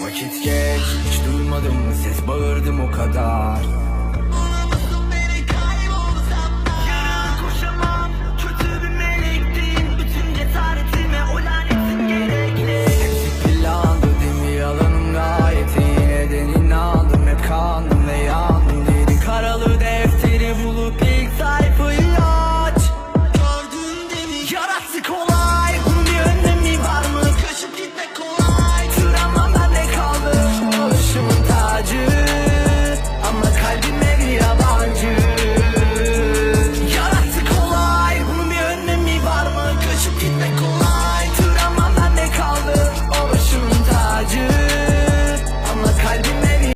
Vakit geç hiç duymadım ses bağırdım o kadar.